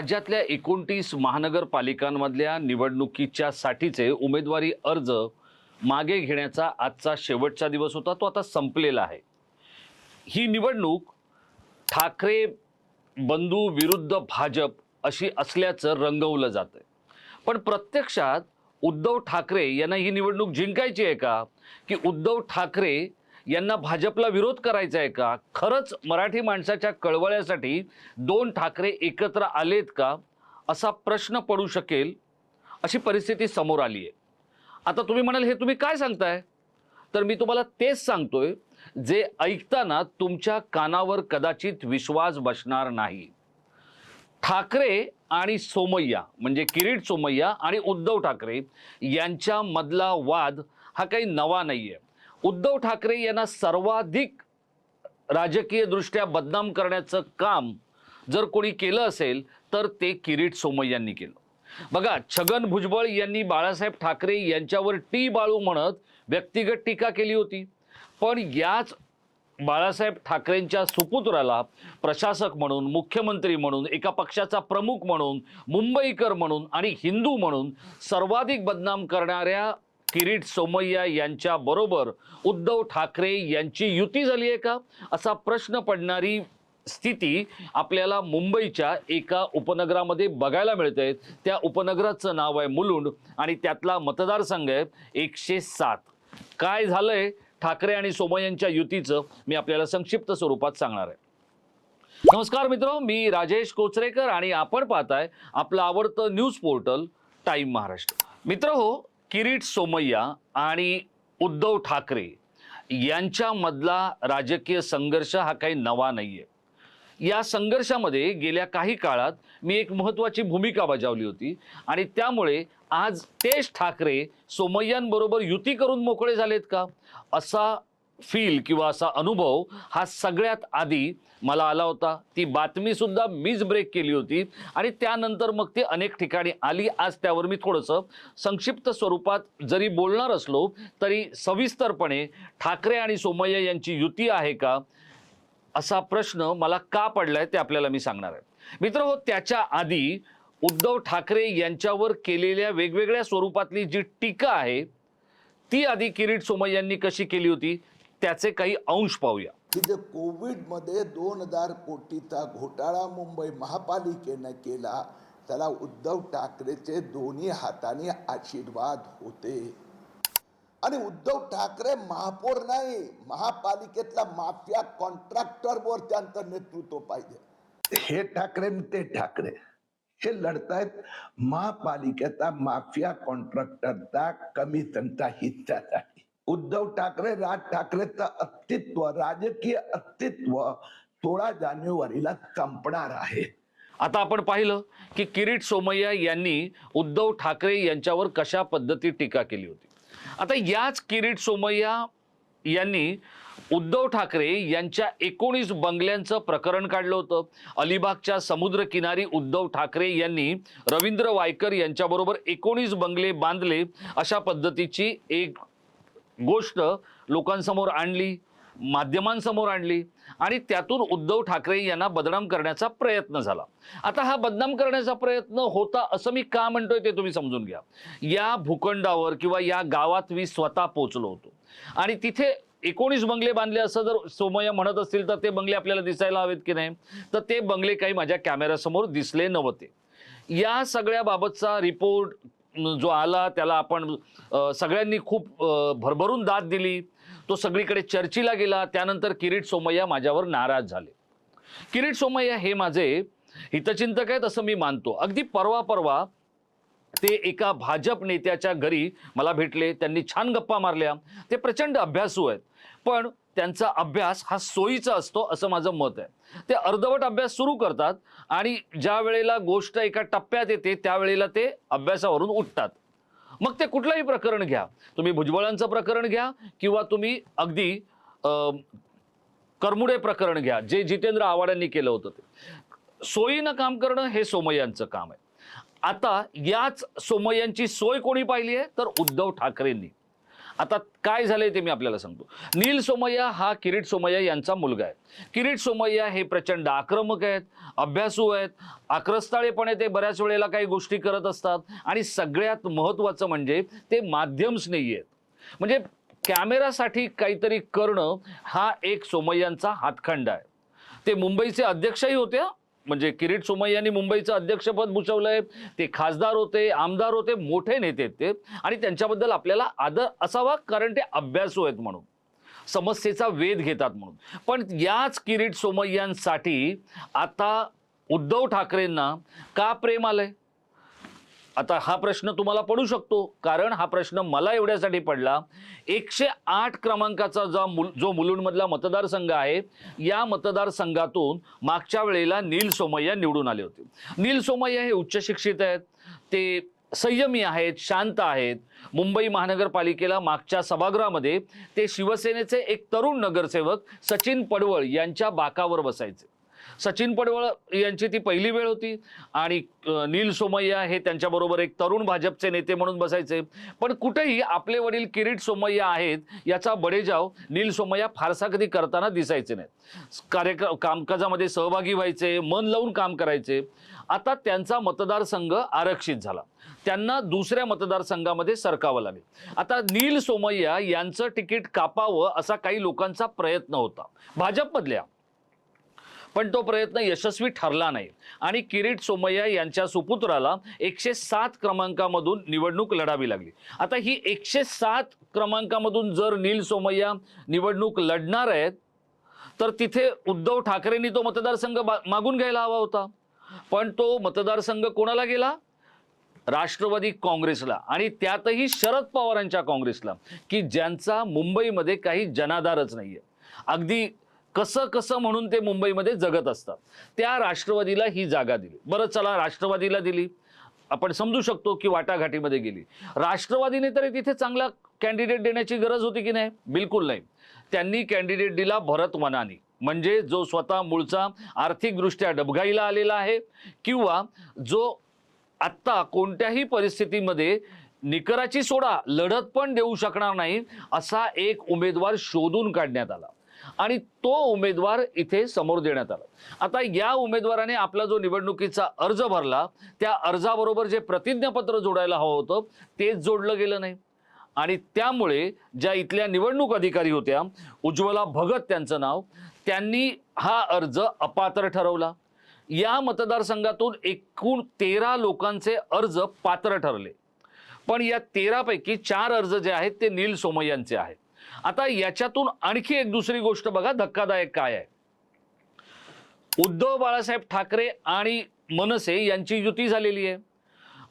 राज्यातल्या एकोणतीस महानगरपालिकांमधल्या निवडणुकीच्या साठीचे उमेदवारी अर्ज मागे घेण्याचा आजचा शेवटचा दिवस होता तो आता संपलेला आहे. ही निवडणूक ठाकरे बंधू विरुद्ध भाजप अशी असल्याचं रंगवलं जातं पण प्रत्यक्षात उद्धव ठाकरे यांना ही निवडणूक जिंकायची आहे का? की उद्धव ठाकरे यांना भाजपला विरोध करायचा आहे का? खरंच मराठी माणसाच्या कळवळ्यासाठी दोन ठाकरे एकत्र आलेत का? असा प्रश्न पडू शकेल अशी परिस्थिती समोर आली आहे आता तुम्ही म्हणाल हे तुम्ही काय सांगताय? तर मी तुम्हाला तेच सांगतोय जे ऐकताना तुमच्या कानावर कदाचित विश्वास बसणार नाही. ठाकरे आणि सोमय्या म्हणजे किरीट सोमय्या आणि उद्धव ठाकरे यांच्यामधला वाद हा काही नवा नाही आहे उद्धव ठाकरे यांना सर्वाधिक राजकीयदृष्ट्या बदनाम करण्याचं काम जर कोणी केलं असेल तर ते किरीट सोमय्यांनी केलं. बघा छगन भुजबळ यांनी बाळासाहेब ठाकरे यांच्यावर टी बाळू म्हणत व्यक्तिगत टीका केली होती. पण याच बाळासाहेब ठाकरेंच्या सुपुत्राला प्रशासक म्हणून मुख्यमंत्री म्हणून एका पक्षाचा प्रमुख म्हणून मुंबईकर म्हणून आणि हिंदू म्हणून सर्वाधिक बदनाम करणाऱ्या किरीट सोमय्या यांच्याबरोबर उद्धव ठाकरे यांची युती झाली आहे का? असा प्रश्न पडणारी स्थिती आपल्याला मुंबईच्या एका उपनगरामध्ये बघायला मिळते. त्या उपनगराचं नाव आहे मुलुंड आणि त्यातला मतदारसंघ आहे एकशे सात. काय झालंय? ठाकरे आणि सोमय्यांच्या युतीचं मी आपल्याला संक्षिप्त स्वरूपात सांगणार आहे. नमस्कार मित्र मी राजेश कोचरेकर आणि आपण पाहताय आपलं आवडतं न्यूज पोर्टल टाईम महाराष्ट्र. मित्र हो किरीट सोमय्या आणि उद्धव ठाकरे यांच्यामधला राजकीय संघर्ष हा काही नवा नाही आहे या संघर्षामध्ये गेल्या काही काळात मी एक महत्त्वाची भूमिका बजावली होती आणि त्यामुळे आज तेच ठाकरे सोमय्यांबरोबर युती करून मोकळे झालेत का? असा फील किंवा असा अनुभव हा सगळ्यात आधी मला आला होता. ती बातमीसुद्धा मीच ब्रेक केली होती आणि त्यानंतर मग ती अनेक ठिकाणी आली. आज त्यावर मी थोडंसं संक्षिप्त स्वरूपात जरी बोलणार असलो तरी सविस्तरपणे ठाकरे आणि सोमय्या यांची युती आहे का? असा प्रश्न मला का पडला आहे ते आपल्याला मी सांगणार आहे. मित्र हो त्याच्या आधी उद्धव ठाकरे यांच्यावर केलेल्या वेगवेगळ्या स्वरूपातली जी टीका आहे ती आधी किरीट सोमय्यांनी कशी केली होती? त्याचे काही अंश पाहूया. की जे कोविडमध्ये दोन हजार कोटीचा घोटाळा मुंबई महापालिकेनं केला त्याला उद्धव ठाकरेचे दोन्ही हाताने आशीर्वाद होते. आणि उद्धव ठाकरे महापौर नाही महापालिकेतला माफिया कॉन्ट्रॅक्टरवर त्यांचं नेतृत्व पाहिजे. हे ठाकरे ते ठाकरे हे लढतायत महापालिकेचा माफिया कॉन्ट्रॅक्टरचा कमी त्यांचा हिस्सासाठी उद्धव ठाकरे राज ठाकरेचं अस्तित्व राजकीय अस्तित्व सोळा जानेवारीला संपणार आहे. आता आपण पाहिलं की किरीट सोमय्या यांनी उद्धव ठाकरे यांच्यावर कशा पद्धतीत टीका केली होती? आता याच किरीट सोमय्या यांनी उद्धव ठाकरे यांच्या एकोणीस बंगल्यांचं प्रकरण काढलं होतं. अलिबागच्या समुद्रकिनारी उद्धव ठाकरे यांनी रवींद्र वायकर यांच्याबरोबर एकोणीस बंगले बांधले अशा पद्धतीची एक गोष्ट लोकांसमोर आणली माध्यमांसमोर आणली आणि त्यातून उद्धव ठाकरे यांना बदनाम करण्याचा प्रयत्न झाला. आता हा बदनाम करण्याचा प्रयत्न होता असं मी का म्हणतोय ते तुम्ही समजून घ्या. या भूखंडावर किंवा या गावात मी स्वतः पोचलो होतो. आणि तिथे एकोणीस बंगले बांधले असं जर सोमय्या म्हणत असतील तर ते बंगले आपल्याला दिसायला हवेत की नाही? तर ते बंगले काही माझ्या कॅमेऱ्यासमोर दिसले नव्हते. या सगळ्या बाबतचा रिपोर्ट जो आला त्याला आपण सगळ्यांनी खूप भरभरून दाद दिली. तो सगळीकडे चर्चेला गेला. त्यानंतर किरीट सोमय्या माझ्यावर नाराज झाले. किरीट सोमय्या हे माझे हितचिंतक आहेत असं मी मानतो. अगदी परवा परवा ते एका भाजप नेत्याच्या घरी मला भेटले. त्यांनी छान गप्पा मारल्या. ते प्रचंड अभ्यासू आहेत. पण त्यांचा अभ्यास हा सोयीचा असतो असं माझं मत आहे. ते अर्धवट अभ्यास सुरू करतात आणि ज्या वेळेला गोष्ट एका टप्प्यात येते त्यावेळेला ते अभ्यासावरून उठतात. मग ते कुठलंही प्रकरण घ्या. तुम्ही भुजबळांचं प्रकरण घ्या किंवा तुम्ही अगदी करमुडे प्रकरण घ्या जे जितेंद्र आव्हाडांनी केलं होतं ते. सोयीनं काम करणं हे सोमय्यांचं काम आहे. आता याच सोमय्यांची सोय कोणी पाहिली आहे? तर उद्धव ठाकरेंनी. आता काय झालंय ते मी आपल्याला सांगतो. नील सोमय्या हा किरीट सोमय्या यांचा मुलगा आहे. किरीट सोमय्या हे प्रचंड आक्रमक आहेत अभ्यासू आहेत आक्रस्ताळेपणे ते बऱ्याच वेळेला काही गोष्टी करत असतात आणि सगळ्यात महत्त्वाचं म्हणजे ते माध्यम्स नाही आहेत म्हणजे कॅमेरासाठी काहीतरी करणं हा एक सोमय्यांचा हातखंड आहे. ते मुंबईचे अध्यक्षही होते म्हणजे किरीट सोमय्यांनी मुंबईचं अध्यक्षपद भूषवलंय. ते खासदार होते आमदार होते मोठे नेते आहेत ते. आणि त्यांच्याबद्दल आपल्याला आदर असावा कारण ते अभ्यासू आहेत म्हणून. समस्येचा वेध घेतात म्हणून. पण याच किरीट सोमय्यांसाठी आता उद्धव ठाकरेंना का प्रेम आलंय? आता हा प्रश्न तुम्हाला पडू शकतो कारण हा प्रश्न मला एवढ्यासाठी पडला. एकशे आठ क्रमांकाचा जो मुल जो मुलुंडमधला मतदारसंघ आहे या मतदारसंघातून मागच्या वेळेला नील सोमय्या निवडून आले होते. नील सोमय्या हे उच्च शिक्षित आहेत. ते संयमी आहेत शांत आहेत. मुंबई महानगरपालिकेला मागच्या सभागृहामध्ये ते शिवसेनेचे एक तरुण नगरसेवक सचिन पडवळ यांच्या बाकावर बसायचे. सचिन पडवळ यांची ती पहिली वेळ होती. आणि नील सोमय्या हे त्यांच्याबरोबर एक तरुण भाजपचे नेते म्हणून बसायचे. पण कुठेही आपले वडील किरीट सोमय्या आहेत याचा बडेजाव नील सोमय्या फारसा कधी करताना दिसायचे नाहीत. कार्यक्रम कामकाजामध्ये सहभागी व्हायचे मन लावून काम करायचे. आता त्यांचा मतदारसंघ आरक्षित झाला. त्यांना दुसऱ्या मतदारसंघामध्ये सरकावं लागेल. आता नील सोमय्या यांचं तिकीट कापावं असा काही लोकांचा प्रयत्न होता. भाजपमधल्या पण तो प्रयत्न यशस्वी ठरला नाही. आणि किरीट सोमय्या यांच्या सुपुत्राला एकशे सात क्रमांकामधून निवडणूक लढावी लागली. आता ही एकशे सात क्रमांकामधून जर नील सोमय्या निवडणूक लढणार आहेत तर तिथे उद्धव ठाकरेंनी तो मतदारसंघ बा- मागून घ्यायला हवा होता. पण तो मतदारसंघ कोणाला गेला? राष्ट्रवादी काँग्रेसला. आणि त्यातही शरद पवारांच्या काँग्रेसला की ज्यांचा मुंबईमध्ये काही जनाधारच आहे अगदी कसं कसं म्हणून ते मुंबईमध्ये जगत असतात. त्या राष्ट्रवादीला ही जागा दिली. बरं चला राष्ट्रवादीला दिली. आपण समजू शकतो की वाटाघाटीमध्ये गेली. राष्ट्रवादीने तरी तिथे चांगला कॅन्डिडेट देण्याची गरज होती की नाही? बिलकुल नाही. त्यांनी कॅन्डिडेट दिला भरत वनानी म्हणजे जो स्वतः मूळचा आर्थिकदृष्ट्या डबघाईला आलेला आहे किंवा जो आत्ता कोणत्याही परिस्थितीमध्ये निकराची सोडा लढत पण देऊ शकणार नाही असा एक उमेदवार शोधून काढण्यात आला. आणि तो उमेदवार इथे समोर देण्यात आला. आता या उमेदवाराने आपला जो निवडणुकीचा अर्ज भरला त्या अर्जाबरोबर जे प्रतिज्ञापत्र जोडायला हवं होतं तेच जोडलं गेलं नाही. आणि त्यामुळे ज्या इथल्या निवडणूक अधिकारी होत्या उज्ज्वला भगत त्यांचं नाव त्यांनी हा अर्ज अपात्र ठरवला. या मतदारसंघातून एकूण तेरा लोकांचे अर्ज पात्र ठरले. पण या तेरापैकी चार अर्ज जे आहेत ते नील सोमय्यांचे आहेत. आता याच्यातून आणखी एक दुसरी गोष्ट बघा धक्कादायक काय आहे? उद्धव बाळासाहेब ठाकरे आणि मनसे यांची युती झालेली आहे.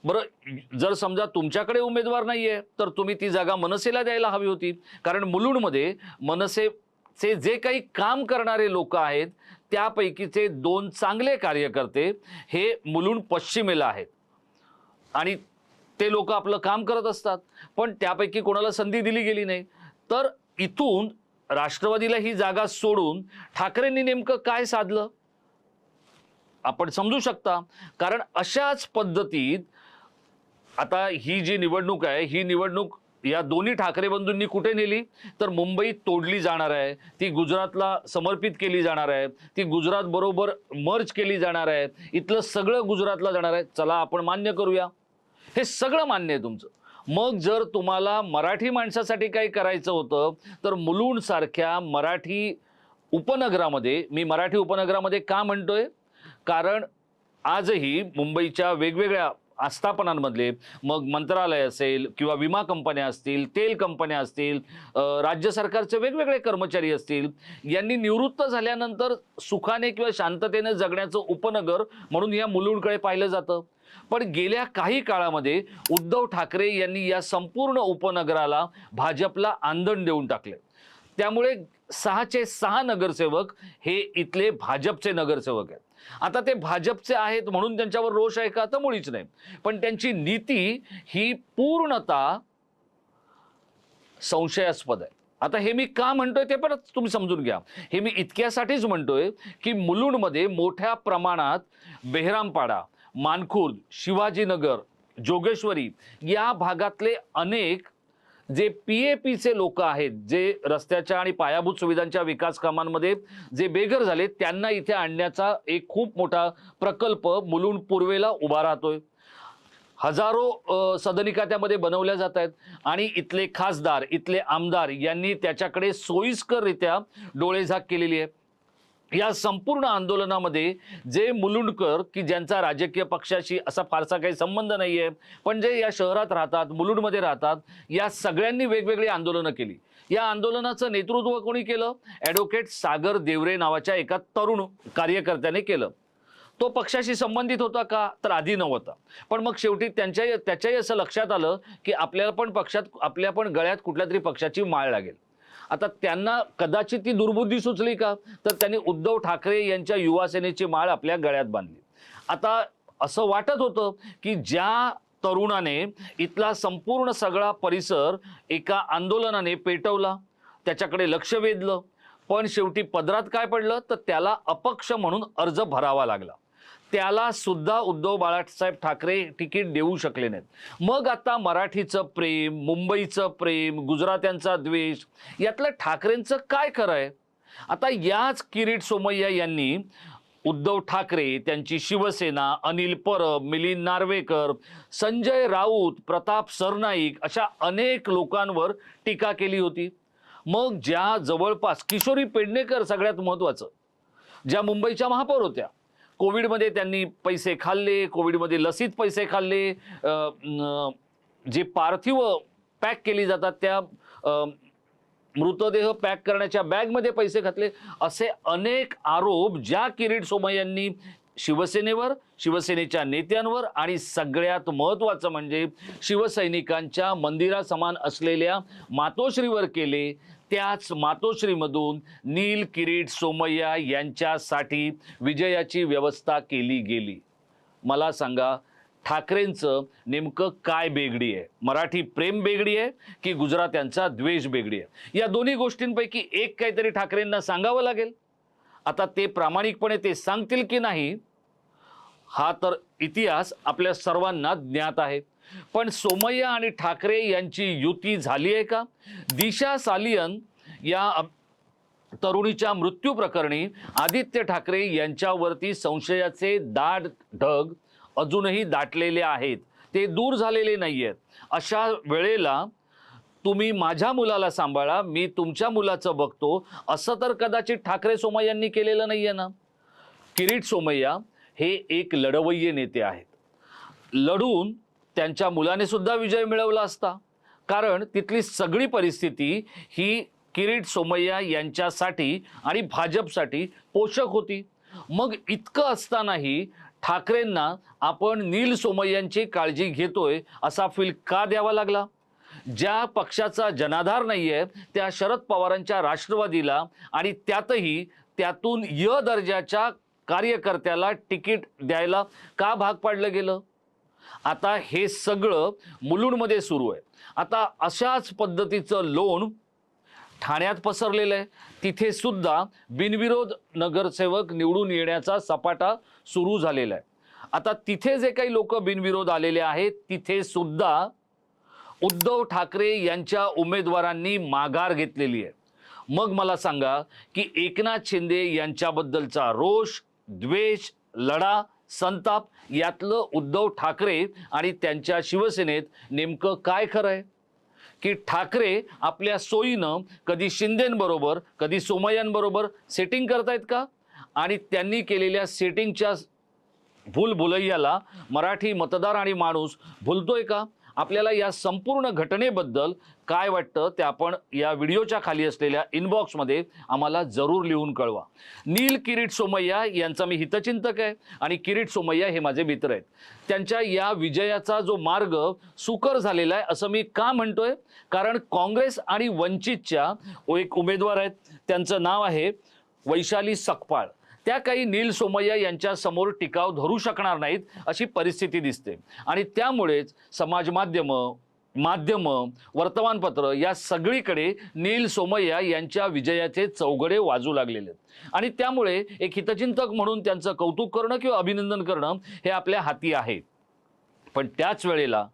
बरं जर समजा तुमच्याकडे उमेदवार नाहीये तर तुम्ही ती जागा मनसेला द्यायला हवी होती. कारण मुलुंडमध्ये मनसेचे जे काही काम करणारे लोक आहेत त्यापैकीचे दोन चांगले कार्यकर्ते हे मुलुंड पश्चिमेला आहेत. आणि ते लोक आपलं काम करत असतात पण त्यापैकी कोणाला संधी दिली गेली नाही. तर इथून राष्ट्रवादीला ही जागा सोडून ठाकरेंनी नेमकं काय साधलं? आपण समजू शकता. कारण अशाच पद्धतीत आता ही जी निवडणूक आहे ही निवडणूक या दोन्ही ठाकरे बंधूंनी कुठे नेली? तर मुंबई तोडली जाणार आहे. ती गुजरातला समर्पित केली जाणार आहे. ती गुजरात बरोबर मर्ज केली जाणार आहे. इथलं सगळं गुजरातला जाणार आहे. चला आपण मान्य करूया. हे सगळं मान्य आहे तुमचं. मग जर तुम्हाला मराठी माणसासाठी काही करायचं होतं तर मुलुंडसारख्या मराठी उपनगरामध्ये मी मराठी उपनगरामध्ये का म्हणतोय? कारण आजही मुंबईच्या वेगवेगळ्या आस्थापनांमधले मग मंत्रालय असेल किंवा विमा कंपन्या असतील तेल कंपन्या असतील राज्य सरकारचे वेगवेगळे कर्मचारी असतील यांनी निवृत्त झाल्यानंतर सुखाने किंवा शांततेने जगण्याचं उपनगर म्हणून या मुलुंडकडे पाहिलं जातं. पण गेल्या काही काळामध्ये उद्धव ठाकरे यांनी या संपूर्ण उपनगराला भाजपला आंदण देऊन टाकले. त्यामुळे सहाचे सहा नगरसेवक हे इथले भाजपचे नगरसेवक आहेत. आता ते भाजपचे आहेत म्हणून त्यांच्यावर रोष आहे का? तर मुळीच नाही. पण त्यांची नीती ही पूर्णता संशयास्पद आहे. आता हे मी का म्हणतोय ते पण तुम्ही समजून घ्या. हे मी इतक्यासाठीच म्हणतोय की मुलुंडमध्ये मोठ्या प्रमाणात बेहरामपाडा मानखुर्द शिवाजीनगर जोगेश्वरी या भागातले अनेक जे पी ए पीचे लोक आहेत जे रस्त्याच्या आणि पायाभूत सुविधांच्या विकास कामांमध्ये जे बेघर झाले त्यांना इथे आणण्याचा एक खूप मोठा प्रकल्प मुलुंड पूर्वेला उभा राहतोय. हजारो सदनिका त्यामध्ये बनवल्या जात आहेत आणि इथले खासदार इथले आमदार यांनी त्याच्याकडे सोयीस्कररित्या डोळेझाक केलेली आहे. या संपूर्ण आंदोलनामध्ये जे मुलुंडकर की ज्यांचा राजकीय पक्षाशी असा फारसा काही संबंध नाही आहे पण जे या शहरात राहतात मुलुंडमध्ये राहतात या सगळ्यांनी वेगवेगळी आंदोलनं केली. या आंदोलनाचं नेतृत्व कोणी केलं? ॲडव्होकेट सागर देवरे नावाच्या एका तरुण कार्यकर्त्याने केलं. तो पक्षाशी संबंधित होता का? तर आधी नव्हता. पण मग शेवटी त्यांच्या त्याच्याही असं लक्षात आलं की आपल्याला पण पक्षात आपल्या पण गळ्यात कुठल्या तरी पक्षाची माळ लागेल. आता त्यांना कदाचित ती दुर्बुद्धी सुचली का? तर त्यांनी उद्धव ठाकरे यांच्या युवासेनेची माळ आपल्या गळ्यात बांधली. आता असं वाटत होतं की ज्या तरुणाने इथला संपूर्ण सगळा परिसर एका आंदोलनाने पेटवला त्याच्याकडे लक्ष वेधलं पण शेवटी पदरात काय पडलं? तर त्याला अपक्ष म्हणून अर्ज भरावा लागला. त्याला सुद्धा उद्धव बाळासाहेब ठाकरे तिकीट देऊ शकले नाहीत. मग आता मराठीचं प्रेम मुंबईचं प्रेम गुजरात्यांचा द्वेष यातलं ठाकरेंचं काय खरं आहे आता याच किरीट सोमय्या यांनी उद्धव ठाकरे त्यांची शिवसेना अनिल परब मिलिंद नार्वेकर संजय राऊत प्रताप सरनाईक अशा अनेक लोकांवर टीका केली होती. मग ज्या जवळपास किशोरी पेडणेकर सगळ्यात महत्त्वाचं ज्या मुंबईच्या महापौर होत्या कोविडमध्ये त्यांनी पैसे खाल्ले कोविडमध्ये लसीत पैसे खाल्ले. जे पार्थिव पॅक केली जातात त्या मृतदेह पॅक करण्याच्या बॅगमध्ये पैसे घातले. असे अनेक आरोप ज्या किरीट सोमय्यांनी शिवसेनेवर शिवसेनेच्या नेत्यांवर आणि सगळ्यात महत्त्वाचं म्हणजे शिवसैनिकांच्या मंदिरासमान असलेल्या मातोश्रीवर केले. त्याच मातोश्रीमधून नील किरीट सोमय्या यांच्यासाठी विजयाची व्यवस्था केली गेली. मला सांगा ठाकरेंचं नेमकं काय बेगडी आहे? मराठी प्रेम बेगडी आहे की गुजरात्यांचा द्वेष बेगडी आहे? या दोन्ही गोष्टींपैकी एक काहीतरी ठाकरेंना सांगावं लागेल. आता ते प्रामाणिकपणे ते सांगतील की नाही हा तर इतिहास आपल्या सर्वांना ज्ञात आहे. पण सोमय्या आणि ठाकरे यांची युती झाली आहे का? दिशा सालियन या तरुणीच्या मृत्यू प्रकरणी आदित्य ठाकरे यांच्यावरती संशयाचे दाट ढग अजूनही दाटलेले आहेत. ते दूर झालेले नाही आहेत अशा वेळेला तुम्ही माझ्या मुलाला सांभाळा मी तुमच्या मुलाचं बघतो. असं तर कदाचित ठाकरे सोमय्यांनी केलेलं नाही आहे ना? किरीट सोमय्या हे एक लढवय्ये नेते आहेत. लढून त्यांच्या मुलाने सुद्धा विजय मिळवला असता. कारण तिथली सगळी परिस्थिती ही किरीट सोमय्या यांच्यासाठी आणि भाजपसाठी पोषक होती. मग इतकं असतानाही ठाकरेंना आपण नील सोमय्यांची काळजी घेतोय असा फील का द्यावा लागला? ज्या पक्षाचा जनाधार नाही आहे त्या शरद पवारांच्या राष्ट्रवादीला आणि त्यातही त्यातून य दर्जाच्या कार्यकर्त्याला तिकीट द्यायला का भाग पाडलं गेलं? आता हे सगळं मुलुंडमध्ये सुरू आहे. आता अशाच पद्धतीचं लोण ठाण्यात पसरलेलं आहे. तिथे सुद्धा बिनविरोध नगरसेवक निवडून येण्याचा सपाटा सुरू झालेला आहे. आता तिथे जे काही लोक बिनविरोध आलेले आहेत तिथे सुद्धा उद्धव ठाकरे यांच्या उमेदवारांनी माघार घेतलेली आहे. मग मला सांगा की एकनाथ शिंदे यांच्याबद्दलचा रोष द्वेष लढा संताप यातलं उद्धव ठाकरे आणि त्यांच्या शिवसेनेत नेमकं काय खरं आहे? की ठाकरे आपल्या सोयीनं कधी शिंदेंबरोबर कधी सोमय्यांबरोबर सेटिंग करतायत का? आणि त्यांनी केलेल्या सेटिंगच्या भूल भुलैयाला मराठी मतदार आणि माणूस भुलतोय का? आपल्याला या संपूर्ण घटनेबद्दल काय वाटतं ते आपण या व्हिडिओच्या खाली असलेल्या इनबॉक्समध्ये आम्हाला जरूर लिहून कळवा. नील किरीट सोमय्या यांचा मी हितचिंतक आहे आणि किरीट सोमय्या हे माझे मित्र आहेत. त्यांच्या या विजयाचा जो मार्ग सुकर झालेला आहे असं मी का म्हणतोय? कारण काँग्रेस आणि वंचितच्या एक उमेदवार आहेत. त्यांचं नाव आहे वैशाली सकपाळ. त्या काही नील सोमय्या यांच्या समोर टिकाव धरू शकणार नाहीत अशी परिस्थिती दिसते. आणि त्यामुळेच समाज माध्यमं वर्तमानपत्र या सगळीकडे नील सोमय्या यांच्या विजयाचे चौघडे वाजू लागलेले आहेत. आणि त्यामुळे एक हितचिंतक म्हणून त्यांचं कौतुक करणं किंवा अभिनंदन करणं हे आपल्या हाती आहे. पण त्याच वेळेला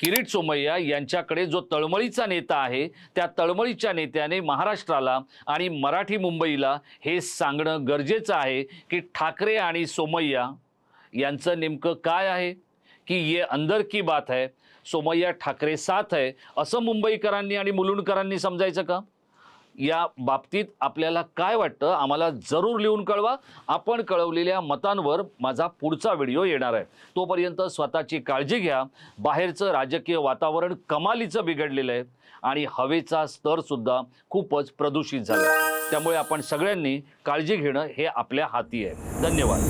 किरीट सोमय्या यांच्याकडे जो तळमळीचा नेता आहे त्या तळमळीच्या नेत्याने महाराष्ट्राला आणि मराठी मुंबईला हे सांगणं गरजेचं आहे की ठाकरे आणि सोमय्या यांचं नेमकं काय आहे? की ये अंदर की बात है? सोमय्या ठाकरे साथ आहे. असं मुंबईकरांनी आणि मुलुंडकरांनी समजायचं का? या बाबतीत आपल्याला काय वाटतं? आम्हाला जरूर लिहून कळवा. आपण कळवलेल्या मतांवर माझा पुढचा व्हिडिओ येणार आहे. तोपर्यंत स्वतःची काळजी घ्या. बाहेरचं राजकीय वातावरण कमालीचं बिघडलेलं आहे आणि हवेचा स्तरसुद्धा खूपच प्रदूषित झाला आहे. त्यामुळे आपण सगळ्यांनी काळजी घेणं हे आपल्या हाती आहे. धन्यवाद.